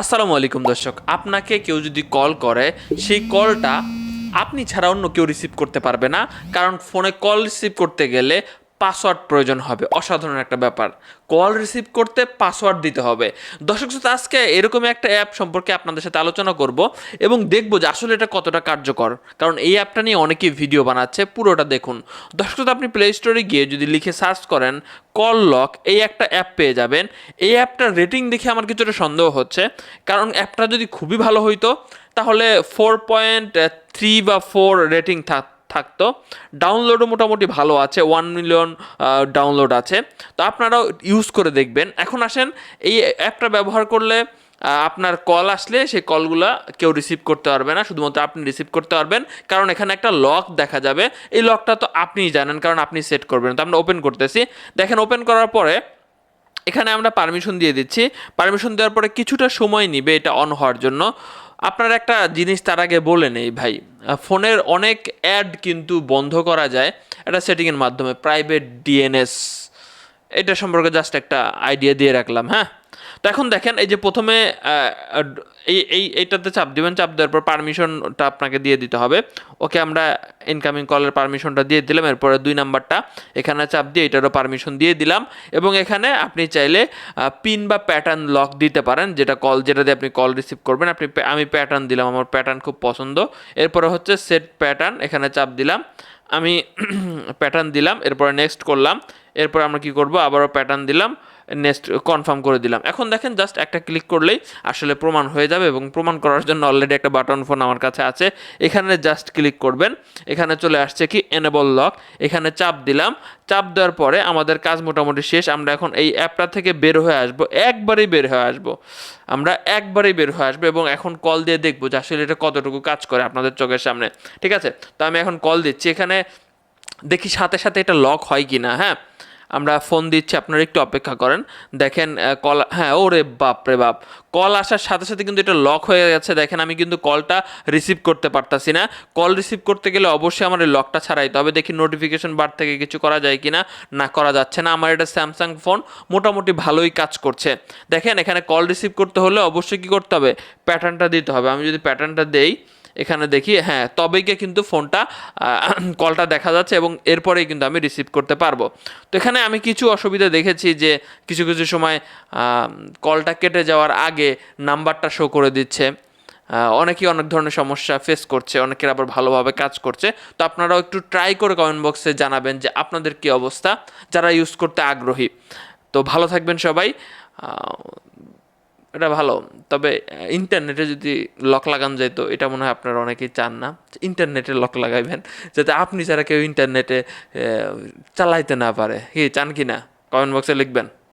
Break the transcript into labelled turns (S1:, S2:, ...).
S1: আসসালামু আলাইকুম দর্শক, আপনাকে কেউ যদি কল করে, সেই কলটা আপনি ছাড়া অন্য কেউ রিসিভ করতে পারবে না, কারণ ফোনে কল রিসিভ করতে গেলে পাসওয়ার্ড প্রয়োজন হবে। অসাধারণ একটা ব্যাপার। কল রিসিভ করতে পাসওয়ার্ড দিতে হবে। দর্শক শ্রোতা, আজকে এরকমই একটা অ্যাপ সম্পর্কে আপনাদের সাথে আলোচনা করব এবং দেখব যে আসলে এটা কতটা কার্যকর। কারণ এই অ্যাপটা নিয়ে অনেকেই ভিডিও বানাচ্ছে পুরোটা দেখুন। দর্শক শ্রোতা, আপনি প্লে স্টোরে গিয়ে যদি লিখে সার্চ করেন কল লক এই একটা অ্যাপ পেয়ে যাবেন। এই অ্যাপটার রেটিং দেখে আমার কিছুটা সন্দেহ হচ্ছে। কারণ অ্যাপটা যদি খুবই ভালো হইতো তাহলে ফোর পয়েন্ট থ্রি বা ফোর রেটিং থাক থাকতো। ডাউনলোডও মোটামুটি ভালো আছে ওয়ান মিলিয়ন ডাউনলোড আছে। তো আপনারাও ইউজ করে দেখবেন। এখন আসেন, এই অ্যাপটা ব্যবহার করলে আপনার কল আসলে সেই কলগুলো কেউ রিসিভ করতে পারবে না, শুধুমাত্র আপনি রিসিভ করতে পারবেন। কারণ এখানে একটা লক দেখা যাবে। এই লকটা তো আপনিই জানেন, কারণ আপনি সেট করবেন। তো আমরা ওপেন করতেছি। দেখেন ওপেন করার পরে এখানে আমরা পারমিশন দিয়ে দিচ্ছি। পারমিশন দেওয়ার পরে কিছুটা সময় নিবে এটা অন হওয়ার জন্য। আপনার একটা জিনিস তার আগে বলে নেই ভাই। ফোনের অনেক অ্যাড কিন্তু বন্ধ করা যায়। একটা সেটিংয়ের মাধ্যমে প্রাইভেট ডিএনএস এটা সম্পর্কে জাস্ট একটা আইডিয়া দিয়ে রাখলাম হ্যাঁ? তো এখন দেখেন, এই যে প্রথমে এই এই, এইটাতে চাপ দিবেন, চাপ দেওয়ার পর পারমিশনটা আপনাকে দিয়ে দিতে হবে। ওকে, আমরা ইনকামিং কলের পারমিশনটা দিয়ে দিলাম, এরপরে দুই নাম্বারটা, এখানে চাপ দিয়ে এটারও পারমিশন দিয়ে দিলাম। এবং এখানে আপনি চাইলে পিন বা প্যাটার্ন লক দিতে পারেন, যেটা কল যেটা দিয়ে আপনি কল রিসিভ করবেন। আপনি আমি প্যাটার্ন দিলাম, আমার প্যাটার্ন খুব পছন্দ। এরপরে হচ্ছে সেট প্যাটার্ন এখানে চাপ দিলাম। আমি প্যাটার্ন দিলাম, এরপরে নেক্সট করলাম। এরপর আমরা কি করব? আবারও প্যাটার্ন দিলাম। নেক্সট কনফার্ম করে দিলাম। এখন দেখেন জাস্ট একটা ক্লিক করলেই আসলে প্রমাণ হয়ে যাবে এবং প্রমাণ করার জন্য অলরেডি একটা বাটন ফোন আমার কাছে আছে। এখানে জাস্ট ক্লিক করবেন। এখানে চলে আসছে কি এনেবল লক এখানে চাপ দিলাম। চাপ দেওয়ার পরে আমাদের কাজ মোটামুটি শেষ। আমরা এখন এই অ্যাপটা থেকে বের হয়ে আসব। একবারেই বের হয়ে আসব। আমরা একবারেই বের হয়ে আসব এবং এখন কল দিয়ে দেখব যে আসলে এটা কতটুকু কাজ করে আপনাদের চোখের সামনে। ঠিক আছে? তো আমি এখন কল দিচ্ছি। এখানে দেখি সাথে সাথে এটা লক হয় কি না হ্যাঁ? আমরা ফোন দিচ্ছি, আপনারা একটু অপেক্ষা করেন। দেখেন কল হ্যাঁ ওরে বাপ রে বাপ। কল আসার সাথে সাথে কিন্তু এটা লক হয়ে গেছে। দেখেন, আমি কিন্তু কলটা রিসিভ করতে পারতাছি না। কল রিসিভ করতে গেলে অবশ্যই আমার এই লকটা ছাড়াইতে হবে। দেখি নোটিফিকেশন বার থেকে কিছু করা যায় কি না না করা যাচ্ছে না। আমার এটা স্যামসাং ফোন মোটামুটি ভালোই কাজ করছে। দেখেন, এখানে কল রিসিভ করতে হলে অবশ্যই কী করতে হবে? প্যাটার্নটা দিতে হবে। আমি যদি প্যাটার্নটা দেই এখানে দেখি হ্যাঁ তবেই কিন্তু ফোনটা কলটা দেখা যাচ্ছে এবং এরপরেই কিন্তু আমি রিসিভ করতে পারব। তো এখানে আমি কিছু অসুবিধা দেখেছি যে কিছু কিছু সময় কলটা কেটে যাওয়ার আগে নাম্বারটা শো করে দিচ্ছে। অনেকেই অনেক ধরনের সমস্যা ফেস করছে, অনেকের আবার ভালোভাবে কাজ করছে। তো আপনারাও একটু ট্রাই করে কমেন্ট বক্সে জানাবেন যে আপনাদের কী অবস্থা, যারা ইউজ করতে আগ্রহী। তো ভালো থাকবেন সবাই। এটা ভালো। তবে ইন্টারনেটে যদি লক লাগানো যায় তো এটা মনে হয় আপনারা অনেকেই চান না ইন্টারনেটে লক লাগাইবেন, যাতে আপনি ছাড়া কেউ ইন্টারনেটে চালাইতে না পারে। কি, চান কি না? কমেন্ট বক্সে লিখবেন।